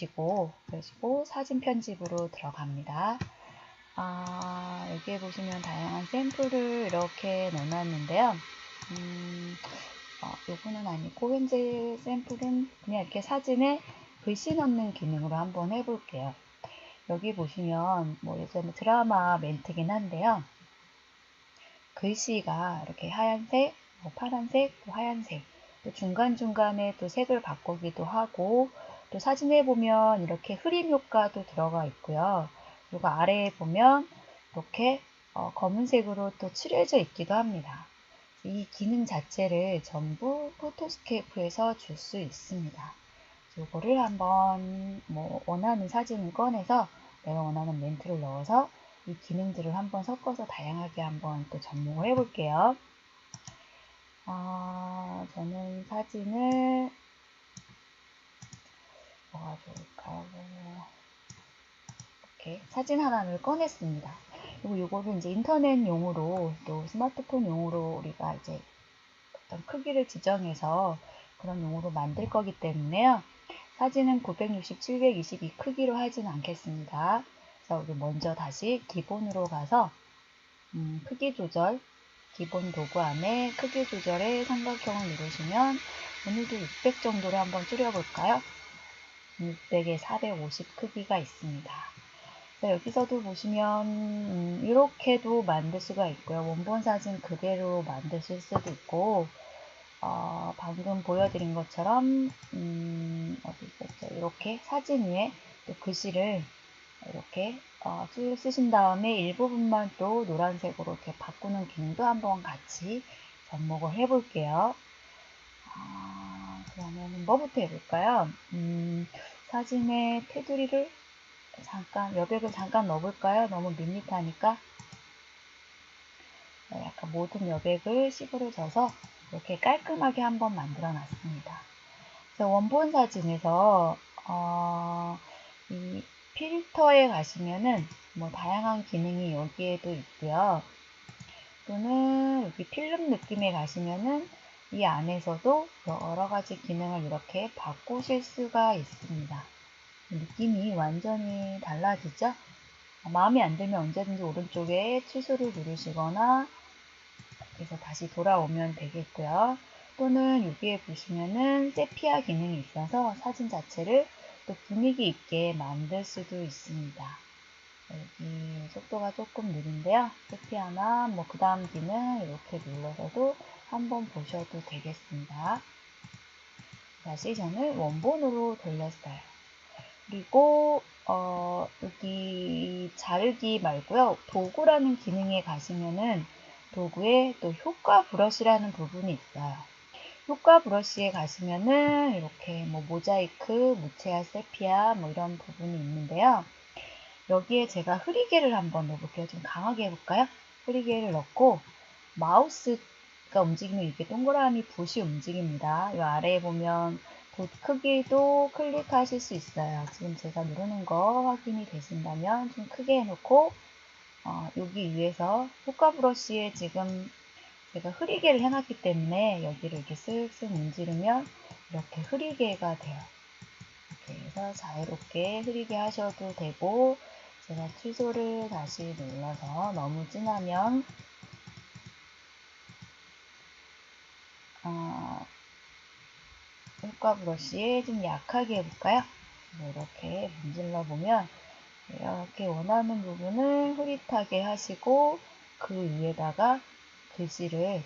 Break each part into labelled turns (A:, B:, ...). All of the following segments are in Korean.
A: 여시고, 여시고 사진 편집으로 들어갑니다. 아, 여기에 보시면 다양한 샘플을 이렇게 넣어놨는데요. 음, 어, 요거는 아니고 현재 샘플은 그냥 이렇게 사진에 글씨 넣는 기능으로 한번 해볼게요. 여기 보시면 뭐 예전에 드라마 멘트긴 한데요. 글씨가 이렇게 하얀색, 뭐 파란색, 또 하얀색, 또 중간중간에 또 색을 바꾸기도 하고 또 사진에 보면 이렇게 흐림 효과도 들어가 있고요. 그리고 아래에 보면 이렇게 어, 검은색으로 또 칠해져 있기도 합니다. 이 기능 자체를 전부 포토스케이프에서 줄 수 있습니다. 요거를 한번 뭐 원하는 사진을 꺼내서 내가 원하는 멘트를 넣어서 이 기능들을 한번 섞어서 다양하게 한번 또 접목을 해볼게요. 아, 저는 사진을 뭐 가 좋을까요? 이렇게 사진 하나를 꺼냈습니다. 그리고 이거를 이제 인터넷 용으로 또 스마트폰 용으로 우리가 이제 어떤 크기를 지정해서 그런 용으로 만들 거기 때문에요. 사진은 960, 720이 크기로 하진 않겠습니다. 그래서 우리 먼저 다시 기본으로 가서 음, 크기 조절, 기본 도구 안에 크기 조절의 삼각형을 누르시면 오늘도 600 정도로 한번 줄여볼까요? 600에 450 크기가 있습니다. 네, 여기서도 보시면 음, 이렇게도 만들 수가 있고요. 원본 사진 그대로 만드실 수도 있고 어, 방금 보여드린 것처럼 음, 어디 있었죠? 이렇게 사진 위에 또 글씨를 이렇게 어, 쭉 쓰신 다음에 일부분만 또 노란색으로 이렇게 바꾸는 기능도 한번 같이 접목을 해볼게요. 아, 그러면 뭐부터 해볼까요? 음, 사진에 테두리를 잠깐 여백을 잠깐 넣어볼까요? 너무 밋밋하니까 네, 약간 모든 여백을 씹으러져서 이렇게 깔끔하게 한번 만들어 놨습니다. 원본 사진에서 어, 이 필터에 가시면은 뭐 다양한 기능이 여기에도 있고요. 또는 여기 필름 느낌에 가시면은 이 안에서도 여러 가지 기능을 이렇게 바꾸실 수가 있습니다. 느낌이 완전히 달라지죠? 마음에 안 들면 언제든지 오른쪽에 취소를 누르시거나 그래서 다시 돌아오면 되겠고요. 또는 여기에 보시면은 세피아 기능이 있어서 사진 자체를 또 분위기 있게 만들 수도 있습니다. 여기 속도가 조금 느린데요. 세피아나 뭐 그 다음 기능 이렇게 눌러서도 한번 보셔도 되겠습니다. 다시 저는 원본으로 돌렸어요. 그리고 어, 여기 자르기 말고요. 도구라는 기능에 가시면은 도구에 또 효과 브러쉬라는 부분이 있어요. 효과 브러쉬에 가시면은 이렇게 뭐 모자이크, 무채화, 세피아 뭐 이런 부분이 있는데요. 여기에 제가 흐리개를 한번 넣어볼게요. 좀 강하게 해볼까요? 흐리개를 넣고 마우스 가 움직이면 이렇게 동그라미 붓이 움직입니다. 이 아래에 보면 붓 크기도 클릭하실 수 있어요. 지금 제가 누르는 거 확인이 되신다면 좀 크게 해놓고 어, 여기 위에서 효과 브러쉬에 지금 제가 흐리개를 해놨기 때문에 여기를 이렇게 쓱쓱 문지르면 이렇게 흐리개가 돼요. 이렇게 해서 자유롭게 흐리게 하셔도 되고 제가 취소를 다시 눌러서 너무 진하면 어, 효과 브러쉬에 좀 약하게 해볼까요? 이렇게 문질러 보면 이렇게 원하는 부분을 흐릿하게 하시고 그 위에다가 글씨를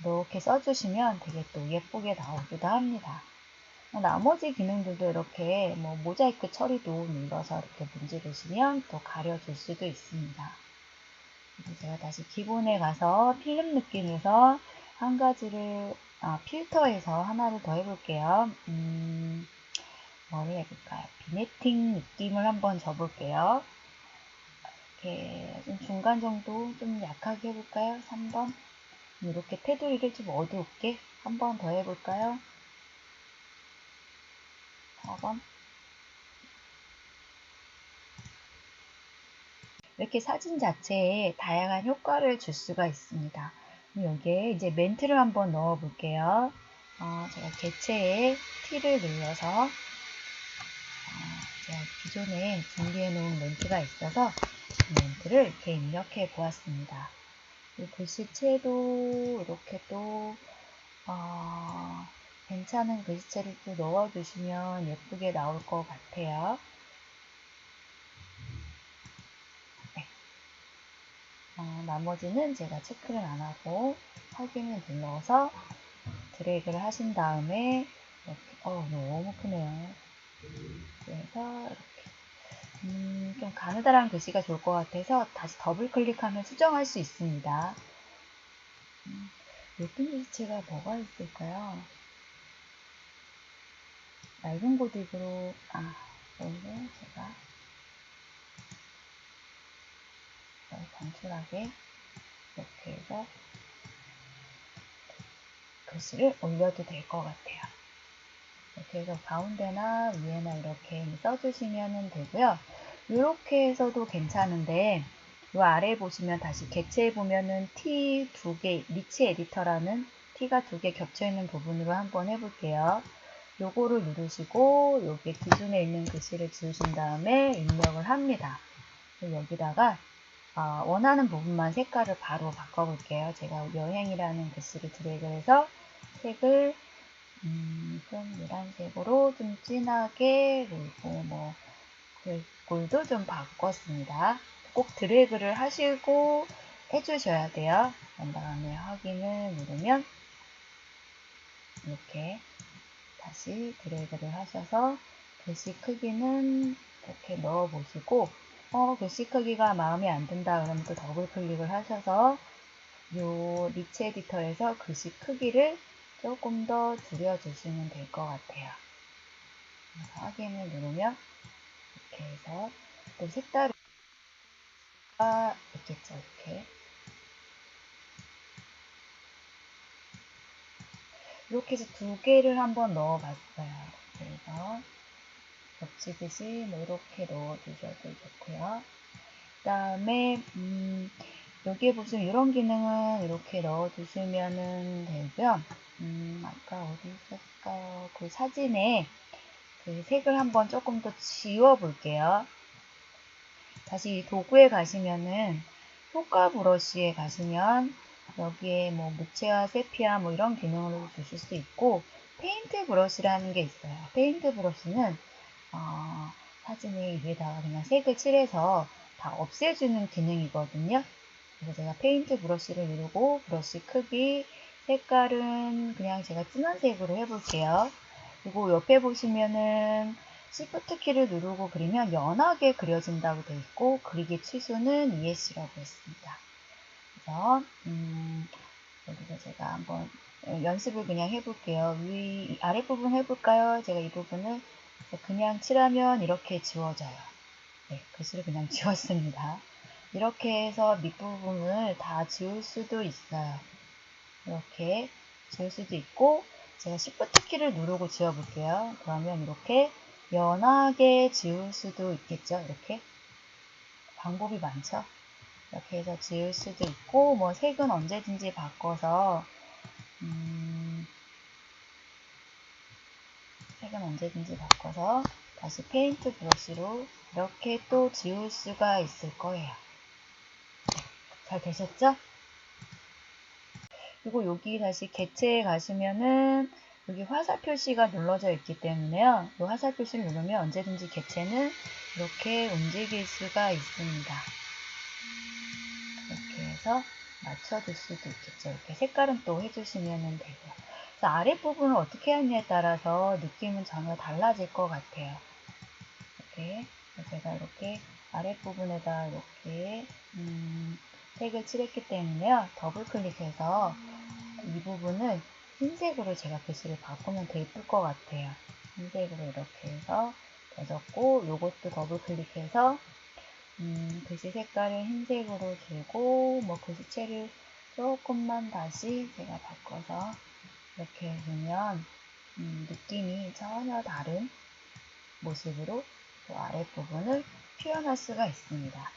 A: 이렇게 써주시면 되게 또 예쁘게 나오기도 합니다. 나머지 기능들도 이렇게 뭐 모자이크 처리도 눌러서 이렇게 문지르시면 또 가려줄 수도 있습니다. 제가 다시 기본에 가서 필름 느낌에서 한 가지를 아, 필터에서 하나를 더 해볼게요. 음, 머리 해볼까요? 비네팅 느낌을 한번 줘볼게요. 이렇게 좀 중간 정도 좀 약하게 해볼까요? 3번 이렇게 테두리를 좀 어둡게 한 번 더 해볼까요? 4번 이렇게 사진 자체에 다양한 효과를 줄 수가 있습니다. 여기에 이제 멘트를 한번 넣어 볼게요. 어, 제가 개체에 T를 눌러서 어, 제가 기존에 준비해 놓은 멘트가 있어서 멘트를 이렇게 입력해 보았습니다. 이 글씨체도 이렇게 또 어, 괜찮은 글씨체를 또 넣어주시면 예쁘게 나올 것 같아요. 네. 어, 나머지는 제가 체크를 안 하고 확인을 눌러서 드래그를 하신 다음에 이렇게 어 너무 크네요. 그래서 이렇게 음, 좀 가느다란 글씨가 좋을 것 같아서 다시 더블 클릭하면 수정할 수 있습니다. 음, 예쁜 글씨체가 뭐가 있을까요? 얇은 고딕으로 아 여기서 제가 단출하게 이렇게 해서 글씨를 올려도 될 것 같아요. 이렇게 해서 가운데나 위에나 이렇게 써주시면 되고요. 이렇게 해서도 괜찮은데 이 아래 보시면 다시 개체에 보면은 T 두 개, 리치 에디터라는 T가 두 개 겹쳐 있는 부분으로 한번 해볼게요. 요거를 누르시고 여기 기준에 있는 글씨를 지우신 다음에 입력을 합니다. 여기다가 어, 원하는 부분만 색깔을 바로 바꿔볼게요. 제가 여행이라는 글씨를 드래그 해서 색을 음, 좀 노란색으로 좀 진하게 그리고 뭐 골도 좀 바꿨습니다. 꼭 드래그를 하시고 해주셔야 돼요. 그 다음에 확인을 누르면 이렇게 다시 드래그를 하셔서 글씨 크기는 이렇게 넣어 보시고 어, 글씨 크기가 마음에 안 든다 그러면 또 더블 클릭을 하셔서 요 리치 에디터에서 글씨 크기를 조금 더 줄여주시면 될 것 같아요. 확인을 누르면 이렇게 해서 또 색다른 가 있겠죠. 이렇게 이렇게 해서 두 개를 한번 넣어 봤어요. 그래서 겹치듯이 뭐 이렇게 넣어주셔도 좋고요. 그 다음에 음, 여기에 보시면 이런 기능은 이렇게 넣어주시면 되고요. 음, 아까 어디 있었을까요? 그 사진에 그 색을 한번 조금 더 지워 볼게요. 다시 도구에 가시면은 효과 브러쉬에 가시면 여기에 뭐 무채화, 세피아 뭐 이런 기능을 주실 수 있고 페인트 브러쉬라는 게 있어요. 페인트 브러쉬는 어, 사진이 위에다가 그냥 색을 칠해서 다 없애주는 기능이거든요. 그래서 제가 페인트 브러쉬를 누르고 브러쉬 크기, 색깔은 그냥 제가 진한 색으로 해볼게요. 그리고 옆에 보시면은 Shift 키를 누르고 그리면 연하게 그려진다고 되어 있고 그리기 취소는 ESC라고 했습니다. 그래서 음, 여기서 제가 한번 연습을 그냥 해볼게요. 위 아랫 부분 해볼까요? 제가 이 부분을 그냥 칠하면 이렇게 지워져요. 네, 글씨를 그냥 지웠습니다. 이렇게 해서 밑부분을 다 지울 수도 있어요. 이렇게 지울 수도 있고 제가 Shift 키를 누르고 지워볼게요. 그러면 이렇게 연하게 지울 수도 있겠죠. 이렇게 방법이 많죠. 이렇게 해서 지울 수도 있고 뭐 색은 언제든지 바꿔서 음, 색은 언제든지 바꿔서 다시 페인트 브러쉬로 이렇게 또 지울 수가 있을 거예요. 잘 되셨죠? 그리고 여기 다시 개체에 가시면은 여기 화살 표시가 눌러져 있기 때문에요. 이 화살 표시를 누르면 언제든지 개체는 이렇게 움직일 수가 있습니다. 이렇게 해서 맞춰줄 수도 있겠죠. 이렇게 색깔은 또 해주시면 되고요. 아랫부분을 어떻게 하느냐에 따라서 느낌은 전혀 달라질 것 같아요. 이렇게 제가 이렇게 아랫부분에다 이렇게 음, 색을 칠했기 때문에요. 더블 클릭해서 이 부분을 흰색으로 제가 글씨를 바꾸면 더 예쁠 것 같아요. 흰색으로 이렇게 해서 되졌고 요것도 더블 클릭해서 음, 글씨 색깔을 흰색으로 주고 뭐 글씨체를 조금만 다시 제가 바꿔서 이렇게 해주면 음, 느낌이 전혀 다른 모습으로 또 아랫부분을 표현할 수가 있습니다.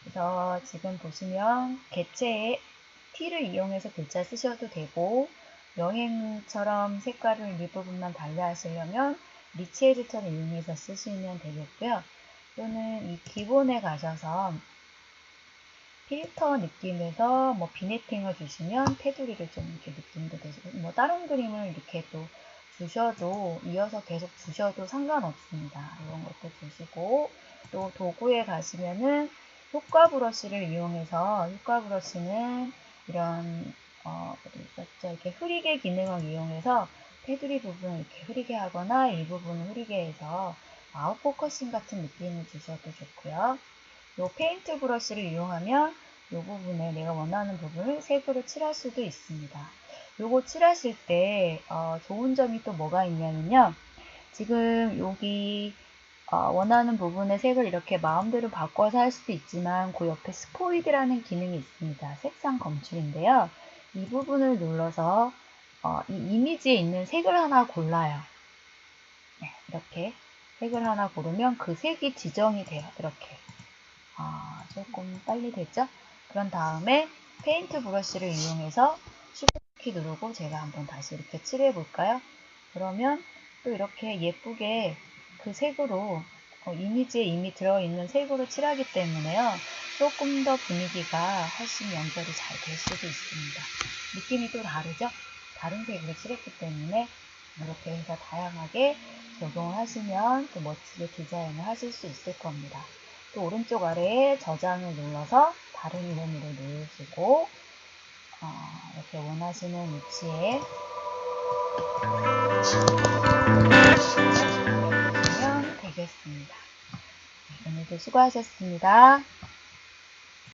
A: 그래서 지금 보시면 개체에 T를 이용해서 글자 쓰셔도 되고 여행처럼 색깔을 일부분만 달리하시려면 리치 에디터를 이용해서 쓰시면 되겠고요. 또는 이 기본에 가셔서 필터 느낌에서 뭐 비네팅을 주시면 테두리를 좀 이렇게 느낌도 되시고 뭐 다른 그림을 이렇게 또 주셔도 이어서 계속 주셔도 상관없습니다. 이런 것도 주시고 또 도구에 가시면은 효과 브러쉬를 이용해서 효과 브러쉬는 이런 어? 이렇게 흐리게 기능을 이용해서 테두리 부분을 이렇게 흐리게 하거나 일부분을 흐리게 해서 아웃 포커싱 같은 느낌을 주셔도 좋고요. 요 페인트 브러쉬를 이용하면 이 부분에 내가 원하는 부분을 색으로 칠할 수도 있습니다. 요거 칠하실 때 어, 좋은 점이 또 뭐가 있냐면요. 지금 여기 어, 원하는 부분의 색을 이렇게 마음대로 바꿔서 할 수도 있지만 그 옆에 스포이드라는 기능이 있습니다. 색상 검출인데요. 이 부분을 눌러서 어, 이 이미지에 있는 색을 하나 골라요. 네, 이렇게 색을 하나 고르면 그 색이 지정이 돼요. 이렇게 아, 조금 빨리 됐죠? 그런 다음에 페인트 브러쉬를 이용해서 쉬프트키 누르고 제가 한번 다시 이렇게 칠해 볼까요? 그러면 또 이렇게 예쁘게 그 색으로 어, 이미지에 이미 들어있는 색으로 칠하기 때문에요. 조금 더 분위기가 훨씬 연결이 잘 될 수도 있습니다. 느낌이 또 다르죠? 다른 색으로 칠했기 때문에 이렇게 해서 다양하게 적용을 하시면 또 멋지게 디자인을 하실 수 있을 겁니다. 또 오른쪽 아래에 저장을 눌러서 다른 이름으로 누르시고 어, 이렇게 원하시는 위치에 주시면 되겠습니다. 네, 오늘도 수고하셨습니다.